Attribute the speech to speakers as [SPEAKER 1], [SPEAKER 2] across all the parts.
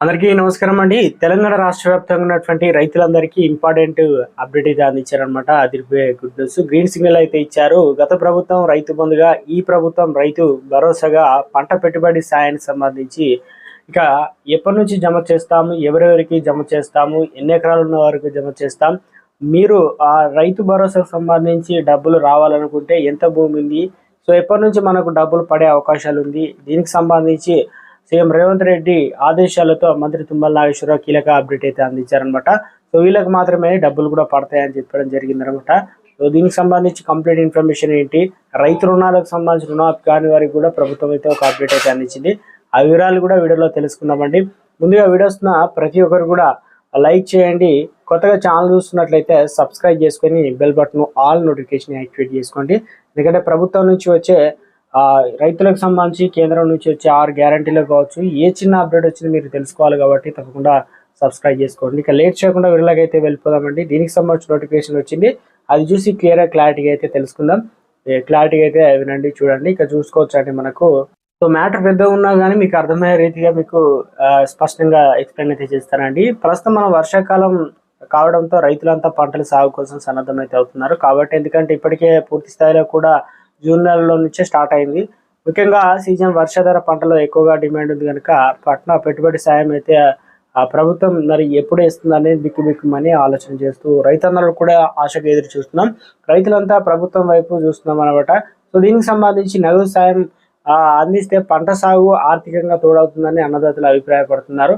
[SPEAKER 1] అందరికీ నమస్కారం అండి. తెలంగాణ రాష్ట్ర వ్యాప్తంగా ఉన్నటువంటి రైతులందరికీ ఇంపార్టెంట్ అప్డేట్ అయితే అందించారనమాట అదిరిపోయే గుడ్ న్యూస్. గ్రీన్ సిగ్నల్ అయితే ఇచ్చారు. గత ప్రభుత్వం రైతు బంధుగా ఈ ప్రభుత్వం రైతు భరోసాగా పంట పెట్టుబడి సాయానికి సంబంధించి ఇక ఎప్పటి నుంచి జమ చేస్తాము? ఎవరెవరికి జమ చేస్తాము? ఎన్ని ఎకరాలు ఉన్న వారికి జమ చేస్తాం? మీరు ఆ రైతు భరోసాకు సంబంధించి డబ్బులు రావాలనుకుంటే ఎంత భూమి ఉంది? సో ఎప్పటి నుంచి మనకు డబ్బులు పడే అవకాశాలు ఉంది? దీనికి సంబంధించి సీఎం రేవంత్ రెడ్డి ఆదేశాలతో మంత్రి తుమ్మల నాగేశ్వరరావు కీలక అప్డేట్ అయితే అందించారనమాట సో వీళ్ళకి మాత్రమే డబ్బులు కూడా పడతాయని చెప్పడం జరిగిందనమాట సో దీనికి సంబంధించి కంప్లీట్ ఇన్ఫర్మేషన్ ఏంటి? రైతు రుణాలకు సంబంధించిన రుణాలు కాని వారికి కూడా ప్రభుత్వం అయితే ఒక అప్డేట్ అయితే అందించింది. ఆ వివరాలు కూడా వీడియోలో తెలుసుకుందామండి. ముందుగా వీడియోస్ ప్రతి ఒక్కరు కూడా లైక్ చేయండి. కొత్తగా ఛానల్ చూస్తున్నట్లయితే సబ్స్క్రైబ్ చేసుకొని bell button all notification activate చేసుకోండి. ఎందుకంటే ప్రభుత్వం నుంచి వచ్చే రైతులకు సంబంధించి కేంద్రం నుంచి వచ్చే ఆరు గ్యారంటీలు కావచ్చు ఏ చిన్న అప్డేట్ వచ్చినా మీరు తెలుసుకోవాలి కాబట్టి తప్పకుండా సబ్స్క్రైబ్ చేసుకోండి. ఇక లేట్ చేయకుండా వీడియోకి వెళ్ళిపోదామండి. దీనికి సంబంధించిన నోటిఫికేషన్ వచ్చింది. అది చూసి క్లియర్గా క్లారిటీగా అయితే తెలుసుకుందాం. క్లారిటీగా అయితే వినండి చూడండి. ఇక చూసుకోవచ్చండి మనకు. సో మ్యాటర్ పెద్దగా ఉన్నా కానీ మీకు అర్థమయ్యే రీతిగా మీకు స్పష్టంగా ఎక్స్ప్లెయిన్ అయితే చేస్తానండి. ప్రస్తుతం మనం వర్షాకాలం కావడంతో రైతులంతా పంటల సాగు కోసం సన్నద్ధమైతే అవుతున్నారు. కాబట్టి ఎందుకంటే ఇప్పటికే పూర్తి స్థాయిలో కూడా జూన్ నెలలో నుంచే స్టార్ట్ అయింది. ముఖ్యంగా సీజన్ వర్షాధార పంటలో ఎక్కువగా డిమాండ్ ఉంది కనుక పట్న పెట్టుబడి సాయం అయితే ఆ ప్రభుత్వం మరి ఎప్పుడు ఇస్తుందని బిక్కు బిక్కుమని ఆలోచన చేస్తూ రైతన్నలు కూడా ఆశగా ఎదురు చూస్తున్నాం. రైతులంతా ప్రభుత్వం వైపు చూస్తున్నాం అనమాట సో దీనికి సంబంధించి నగదు సాయం అందిస్తే పంట సాగు ఆర్థికంగా తోడవుతుందని అన్నదాతలు అభిప్రాయపడుతున్నారు.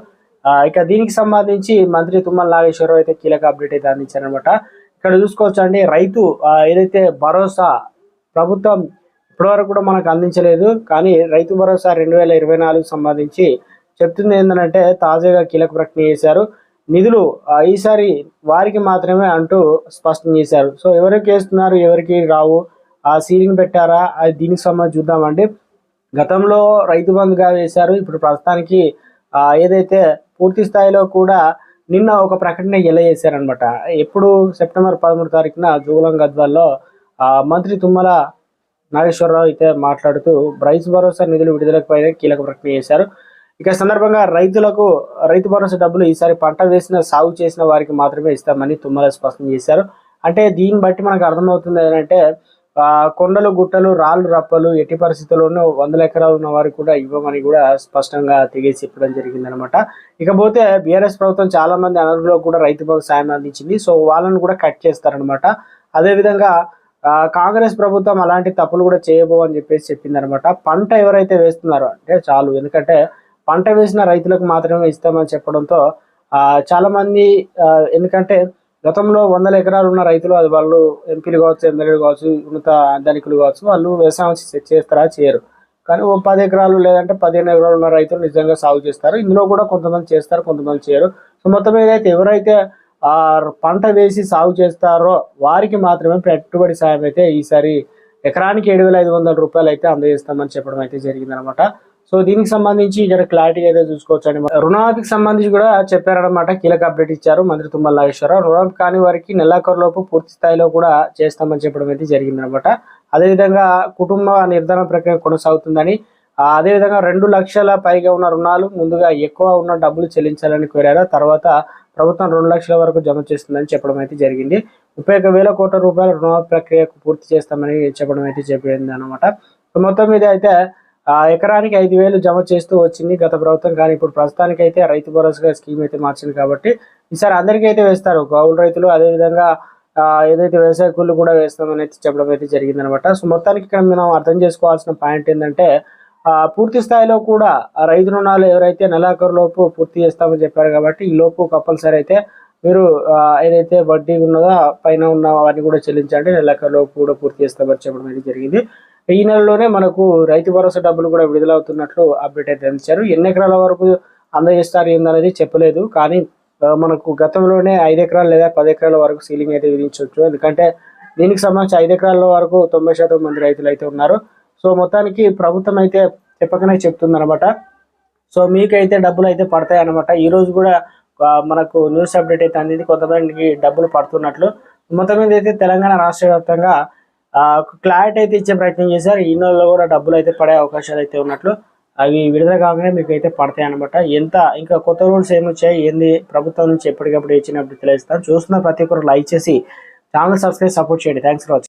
[SPEAKER 1] ఇక దీనికి సంబంధించి మంత్రి తుమ్మల నాగేశ్వరరావు అయితే కీలక అప్డేట్ అయితే అందించారనమాట ఇక్కడ చూసుకోవచ్చు అండి రైతు ఏదైతే భరోసా ప్రభుత్వం ఇప్పటివరకు కూడా మనకు అందించలేదు. కానీ రైతు భరోసా రెండు వేల ఇరవై నాలుగు సంబంధించి చెప్తుంది ఏంటంటే తాజాగా కీలక ప్రకటన చేశారు. నిధులు ఈసారి వారికి మాత్రమే అంటూ స్పష్టం చేశారు. సో ఎవరికి వేస్తున్నారు ఎవరికి రావు ఆ సీలింగ్ పెట్టారా అది దీనికి సంబంధించి చూద్దామండి. గతంలో రైతు బంధుగా వేశారు. ఇప్పుడు ప్రస్తుతానికి ఏదైతే పూర్తి స్థాయిలో కూడా నిన్న ఒక ప్రకటన ఎలా చేశారనమాట ఎప్పుడు సెప్టెంబర్ పదమూడు తారీఖున జూలం గద్వాల్లో మంత్రి తుమ్మల నాగేశ్వరరావు అయితే మాట్లాడుతూ రైతు భరోసా నిధులు విడుదలకు పైన కీలక ప్రకటన చేశారు. ఇక సందర్భంగా రైతులకు రైతు భరోసా డబ్బులు ఈసారి పంట వేసిన సాగు చేసిన వారికి మాత్రమే ఇస్తామని తుమ్మల స్పష్టం చేశారు. అంటే దీన్ని బట్టి మనకు అర్థమవుతుంది ఏంటంటే కొండలు గుట్టలు రాళ్ళు రప్పలు ఎట్టి పరిస్థితుల్లోనూ వందల ఎకరాలు ఉన్న వారికి కూడా ఇవ్వమని కూడా స్పష్టంగా తెగేసి చెప్పడం జరిగిందనమాట. ఇకపోతే బీఆర్ఎస్ ప్రభుత్వం చాలా మంది అనర్హులకు కూడా రైతు భరోసా సాయం అందించింది. సో వాళ్ళని కూడా కట్ చేస్తారనమాట. అదేవిధంగా కాంగ్రెస్ ప్రభుత్వం అలాంటి తప్పులు కూడా చేయబో అని చెప్పేసి చెప్పిందనమాట. పంట ఎవరైతే వేస్తున్నారో అంటే చాలు ఎందుకంటే పంట వేసిన రైతులకు మాత్రమే ఇస్తామని చెప్పడంతో చాలా మంది ఎందుకంటే గతంలో వందల ఎకరాలు ఉన్న రైతులు అది వాళ్ళు ఎంపీలు కావచ్చు ఎమ్మెల్యేలు కావచ్చు ఉన్నత ధనికులు కావచ్చు వాళ్ళు వ్యవసాయం చేస్తారా చేయరు. కానీ ఓ పది ఎకరాలు లేదంటే పదిహేను ఎకరాలు ఉన్న రైతులు నిజంగా సాగు చేస్తారు. ఇందులో కూడా కొంతమంది చేస్తారు కొంతమంది చేయరు. సో మొత్తం ఏదైతే ఎవరైతే పంట వేసి సాగు చేస్తారో వారికి మాత్రమే పెట్టుబడి సాయం అయితే ఈసారి ఎకరానికి ఏడు వేల ఐదు వందల రూపాయలు అయితే అందజేస్తామని చెప్పడం అయితే జరిగిందనమాట. సో దీనికి సంబంధించి ఇక్కడ క్లారిటీ అయితే చూసుకోవచ్చు అండి రుణమాఫీకి సంబంధించి కూడా చెప్పారనమాట కీలక అప్డేట్ ఇచ్చారు మంత్రి తుమ్మల నాగేశ్వరరావు. రుణమాఫీ కాని వారికి నెలాఖరులోపు పూర్తి స్థాయిలో కూడా చేస్తామని చెప్పడం అయితే జరిగిందనమాట. అదేవిధంగా కుటుంబ నిర్ధారణ ప్రక్రియ కొనసాగుతుందని అదేవిధంగా రెండు లక్షల పైగా ఉన్న రుణాలు ముందుగా ఎక్కువ ఉన్న డబ్బులు చెల్లించాలని కోరారు. తర్వాత ప్రభుత్వం రెండు లక్షల వరకు జమ చేస్తుందని చెప్పడం అయితే జరిగింది. ముప్పై ఒక వేల కోట్ల రూపాయల రుణమాఫీ ప్రక్రియకు పూర్తి చేస్తామని చెప్పడం అయితే చెప్పింది అనమాట మొత్తం మీద అయితే ఎకరానికి ఐదు వేలు జమ చేస్తూ వచ్చింది గత ప్రభుత్వం. కానీ ఇప్పుడు ప్రస్తుతానికి అయితే రైతు భరోసా స్కీమ్ అయితే మార్చింది కాబట్టి ఈసారి అందరికీ అయితే వేస్తారు. కౌలు రైతులు అదేవిధంగా ఏదైతే వ్యవసాయ కూలీలు కూడా వేస్తామని అయితే చెప్పడం అయితే జరిగిందనమాట సో మొత్తానికి ఇక్కడ మనం అర్థం చేసుకోవాల్సిన పాయింట్ ఏంటంటే పూర్తి స్థాయిలో కూడా రైతు రుణాలు ఎవరైతే నెలాఖరులోపు పూర్తి చేస్తామని చెప్పారు కాబట్టి ఈ లోపు కంపల్సరీ అయితే మీరు ఏదైతే వడ్డీ ఉన్నదో పైన ఉన్న అవన్నీ కూడా చెల్లించండి. నెలాఖరులోపు కూడా పూర్తి చేస్తామని చెప్పడం అనేది జరిగింది. ఈ నెలలోనే మనకు రైతు భరోసా డబ్బులు కూడా విడుదలవుతున్నట్లు అప్డేట్ అయితే అందించారు. ఎన్ని ఎకరాల వరకు అందజేస్తారు ఏందనేది చెప్పలేదు. కానీ మనకు గతంలోనే ఐదు ఎకరాలు లేదా పది ఎకరాల వరకు సీలింగ్ అయితే విధించవచ్చు. ఎందుకంటే దీనికి సంబంధించి ఐదు ఎకరాల వరకు తొంభై శాతం మంది రైతులు అయితే ఉన్నారు. సో మొత్తానికి ప్రభుత్వం అయితే చెప్పకనే చెప్తుందన్నమాట. సో మీకైతే డబ్బులు అయితే పడతాయి అనమాట ఈ రోజు కూడా మనకు న్యూస్ అప్డేట్ అయితే అందింది. కొంతమందికి డబ్బులు పడుతున్నట్లు. మొత్తం మీద అయితే తెలంగాణ రాష్ట్ర వ్యాప్తంగా క్లారిటీ అయితే ఇచ్చే ప్రయత్నం చేశారు. ఈ నెలలో కూడా డబ్బులు అయితే పడే అవకాశాలు అయితే ఉన్నట్లు అవి విడుదల కాగానే మీకు అయితే పడతాయి అనమాట ఎంత ఇంకా కొత్త రూల్స్ ఏమి వచ్చాయి? ఏంది? ప్రభుత్వం నుంచి ఎప్పటికప్పుడు ఇచ్చినప్పుడు తెలియజేస్తాను చూస్తున్న ప్రతి ఒక్కరు లైక్ చేసి ఛానల్ సబ్స్క్రైబ్ సపోర్ట్ చేయండి. Thanks for watching